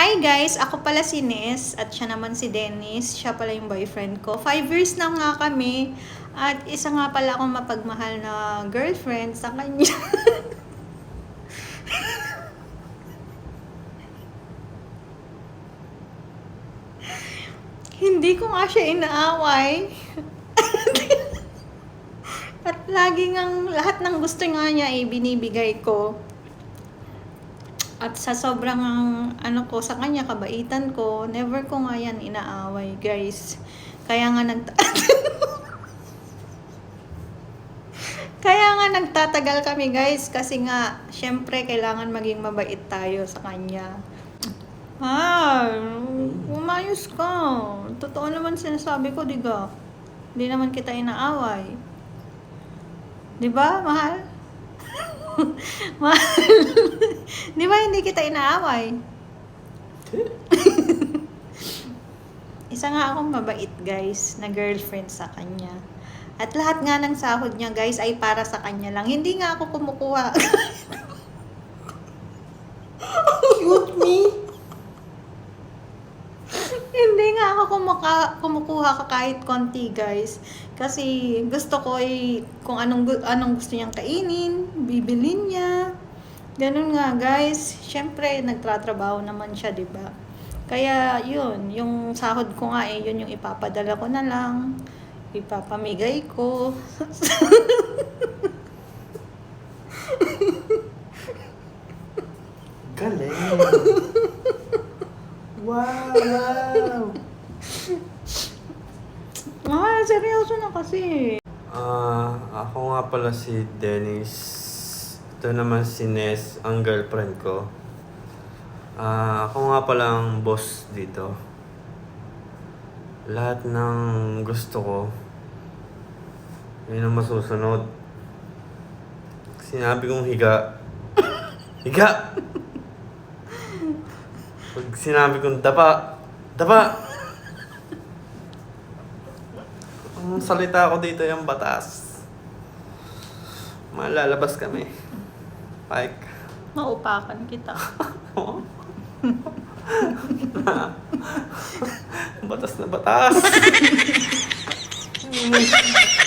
Hi guys! Ako pala si Nes at siya naman si Dennis. Siya pala yung boyfriend ko. Five years na nga kami at isa nga pala akong mapagmahal na girlfriend sa kanya. Hindi ko nga siya inaaway. at lagi ngang lahat ng gusto nga niya ay binibigay ko. At sa sobrang ano ko sa kanya, kabaitan ko, never ko nga yan inaaway, guys. Kaya nga nag Kaya nga nagtatagal kami, guys, kasi nga syempre kailangan maging mabait tayo sa kanya. Ah, umayos ka. Totoo naman sinasabi ko, di ba? Hindi naman kita inaaway. Di ba, mahal? Mahal. Di ba hindi kita inaaway? Isa nga akong mabait, guys, na girlfriend sa kanya. At lahat nga ng sahod niya, guys, ay para sa kanya lang. Hindi nga ako kumukuha. Cute me. Hindi nga ako kumuka, kumukuha ka kahit konti, guys. Kasi gusto ko ay kung anong, anong gusto niyang kainin, bibilin niya. Ganun nga, guys. Siyempre, nagtratrabaho naman siya, di ba? Kaya, yun. Yung sahod ko nga eh, yun yung ipapadala ko na lang. Ipapamigay ko. Galing. wow, wow. Ah, seryoso na kasi. Ah, ako nga pala si Dennis. Ito naman si Nes, ang girlfriend ko. Ah, ako nga pala ang boss dito. Lahat ng gusto ko, yun ang masusunod. Sinabi kong higa, higa! Pag sinabi kong dapa, dapa! Ang salita ko dito yung batas. Malalabas kami. Like, Maupakan kita. batas na batas.